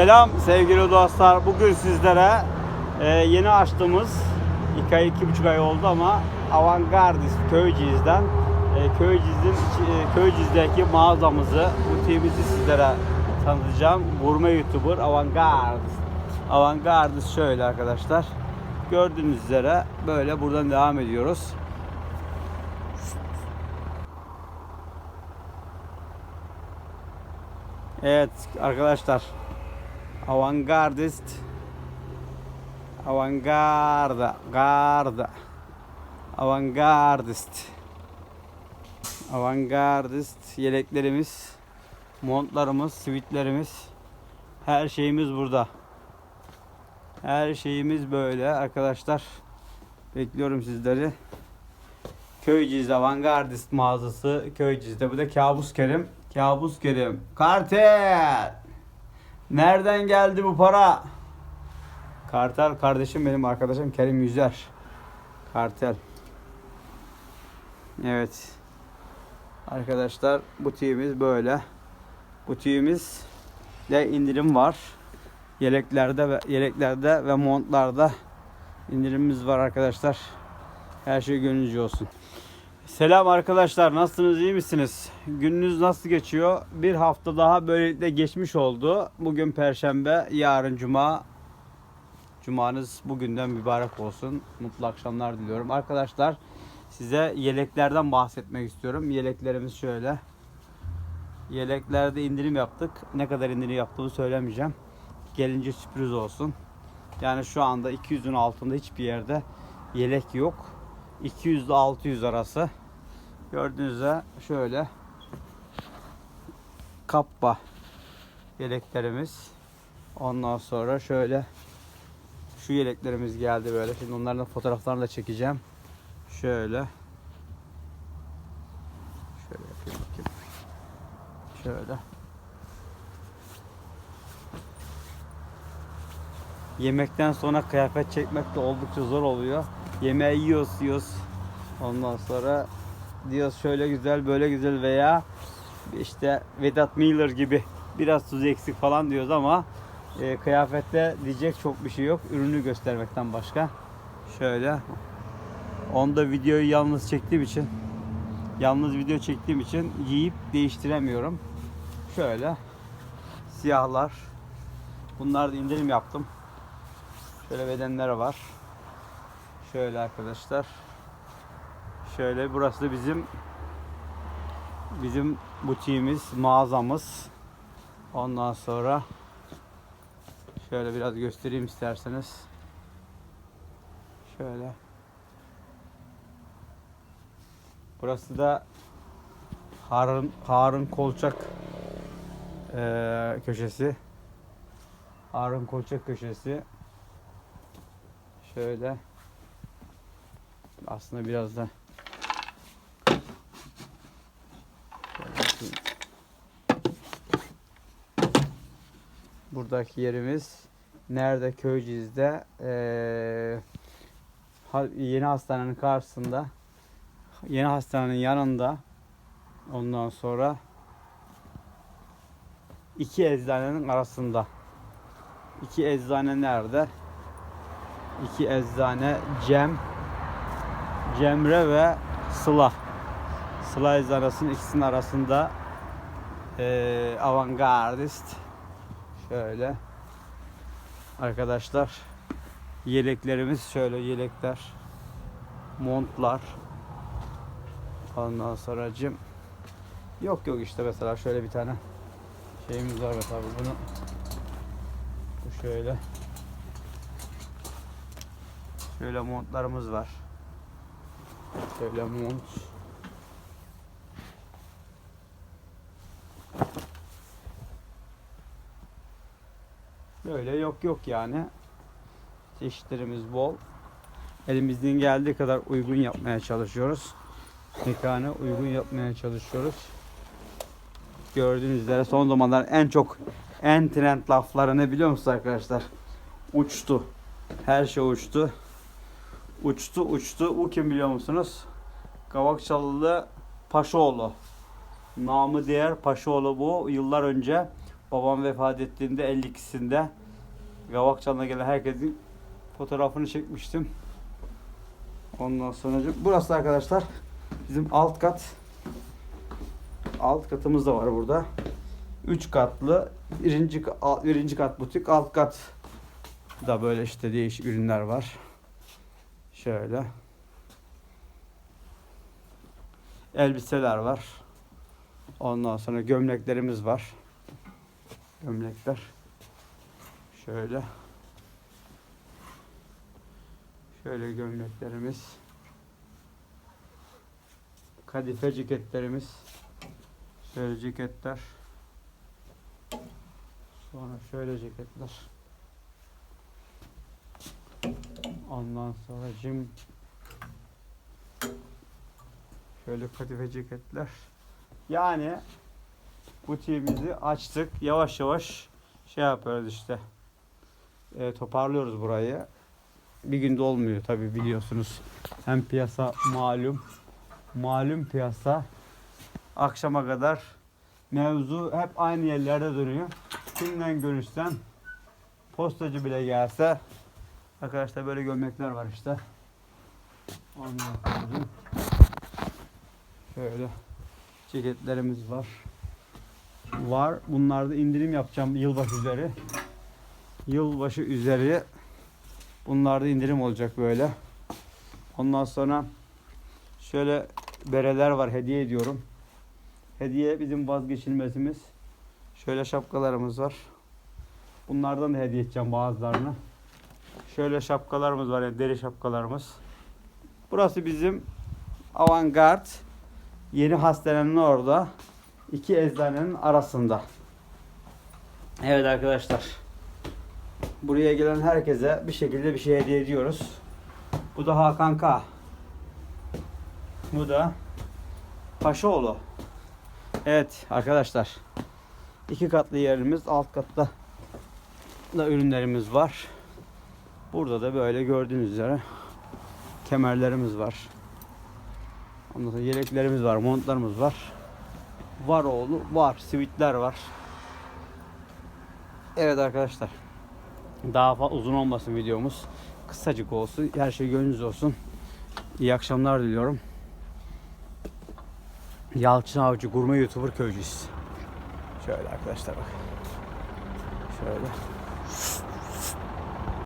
Selam sevgili dostlar. Bugün sizlere e, yeni açtığımız iki ay, iki buçuk ay oldu ama Avantgardist Köyceğiz'den e, Köyceğiz'in e, mağazamızı, butiğimizi sizlere tanıtacağım. Gurme YouTuber Avantgardist. Avantgardist şöyle arkadaşlar. Gördüğünüz üzere böyle buradan devam ediyoruz. Evet arkadaşlar. Avantgardist Avantgarda Garda Avantgardist Avantgardist yeleklerimiz montlarımız, sivitlerimiz her şeyimiz burada. Her şeyimiz böyle arkadaşlar. Bekliyorum sizleri. Köyceğiz Avantgardist mağazası Köyceğiz'de. Bu da Kabus Kerim. Kabus Kerim. Kartel. Nereden geldi bu para? Kartel kardeşim benim arkadaşım Kerim Yüzer. Kartel. Evet. Arkadaşlar butiğimiz böyle. Butiğimiz de indirim var. Yeleklerde ve yeleklerde ve montlarda indirimimiz var arkadaşlar. Her şey gönlünüzce olsun. Selam arkadaşlar. Nasılsınız? iyi misiniz? Gününüz nasıl geçiyor? Bir hafta daha böylelikle geçmiş oldu. Bugün perşembe, yarın cuma. Cumanız bugünden mübarek olsun. Mutlu akşamlar diliyorum. Arkadaşlar size yeleklerden bahsetmek istiyorum. Yeleklerimiz şöyle. Yeleklerde indirim yaptık. Ne kadar indirim yaptığımı söylemeyeceğim. Gelince sürpriz olsun. Yani şu anda 200'ün altında hiçbir yerde yelek yok. 200 ile 600 arası. Gördüğünüz üzere şöyle kappa yeleklerimiz. Ondan sonra şöyle şu yeleklerimiz geldi böyle. Şimdi onların fotoğraflarını da çekeceğim. Şöyle. Şöyle yapayım bakayım. Şöyle. Yemekten sonra kıyafet çekmek de oldukça zor oluyor. Yemeği yiyoruz yiyoruz. Ondan sonra diyoruz şöyle güzel böyle güzel veya işte Vedat Miller gibi biraz tuz eksik falan diyoruz ama e, kıyafette diyecek çok bir şey yok. Ürünü göstermekten başka. Şöyle. Onda videoyu yalnız çektiğim için yalnız video çektiğim için giyip değiştiremiyorum. Şöyle siyahlar. Bunlar da indirim yaptım. Şöyle bedenler var. Şöyle arkadaşlar. Şöyle burası da bizim bizim butiğimiz, mağazamız. Ondan sonra şöyle biraz göstereyim isterseniz. Şöyle. Burası da Harun Harun Kolçak eee, köşesi. Harun Kolçak köşesi. Şöyle. Aslında biraz da Şöyle yapayım. Buradaki yerimiz nerede? Köyceğiz'de eee, ha- yeni hastanenin karşısında yeni hastanenin yanında ondan sonra iki eczanenin arasında iki eczane nerede? İki eczane Cem Cemre ve Sıla Sıla eczanesinin ikisinin arasında eee avantgardist. Şöyle. Arkadaşlar yeleklerimiz şöyle yelekler montlar. Ondan sonra cim yok yok işte mesela şöyle bir tane şeyimiz var mesela bunu. Bu şöyle. Şöyle montlarımız var. Şöyle mont Böyle yok yok yani. Çeşitlerimiz bol. Elimizden geldiği kadar uygun yapmaya çalışıyoruz. Mekana uygun yapmaya çalışıyoruz. Gördüğünüz üzere son zamanlar en çok en trend lafları ne biliyor musunuz arkadaşlar? Uçtu. Her şey uçtu. Uçtu uçtu. Bu kim biliyor musunuz? Kavakçalılı Paşaoğlu. Namı diğer Paşaoğlu bu. Yıllar önce babam vefat ettiğinde 52'sinde Gavakçan'da gelen herkesin fotoğrafını çekmiştim. Ondan sonra burası arkadaşlar bizim alt kat. Alt katımız da var burada. 3 katlı. Birinci, birinci kat butik, alt kat da böyle işte değişik ürünler var. Şöyle. Elbiseler var. Ondan sonra gömleklerimiz var. Gömlekler. Şöyle. Şöyle gömleklerimiz. Kadife ceketlerimiz. Şöyle ceketler. Sonra şöyle ceketler. Ondan sonra cim şöyle kadife ceketler. Yani butiğimizi açtık. Yavaş yavaş şey yapıyoruz işte. E, toparlıyoruz burayı. Bir günde olmuyor tabi biliyorsunuz. Hem piyasa malum. Malum piyasa. Akşama kadar mevzu hep aynı yerlerde dönüyor. Kimden görüşsen postacı bile gelse arkadaşlar böyle gömlekler var işte. Ondan şöyle ceketlerimiz var. Var. Bunlarda indirim yapacağım yılbaşı üzeri. Yılbaşı üzeri bunlarda indirim olacak böyle. Ondan sonra şöyle bereler var hediye ediyorum. Hediye bizim vazgeçilmezimiz. Şöyle şapkalarımız var. Bunlardan da hediye edeceğim bazılarını. Şöyle şapkalarımız var yani deri şapkalarımız. Burası bizim avantgard yeni hastanenin orada iki eczanenin arasında. Evet arkadaşlar. Buraya gelen herkese bir şekilde bir şey hediye ediyoruz. Bu da Hakan K. Bu da Paşaoğlu. Evet arkadaşlar. iki katlı yerimiz, alt katta da ürünlerimiz var. Burada da böyle gördüğünüz üzere kemerlerimiz var. Ondan sonra yeleklerimiz var, montlarımız var. Var oğlu var, sivitler var. Evet arkadaşlar. Daha fazla uzun olmasın videomuz. Kısacık olsun. Her şey gönlünüz olsun. İyi akşamlar diliyorum. Yalçın Avcı Gurme YouTuber Köycüyüz. Şöyle arkadaşlar bak. Şöyle.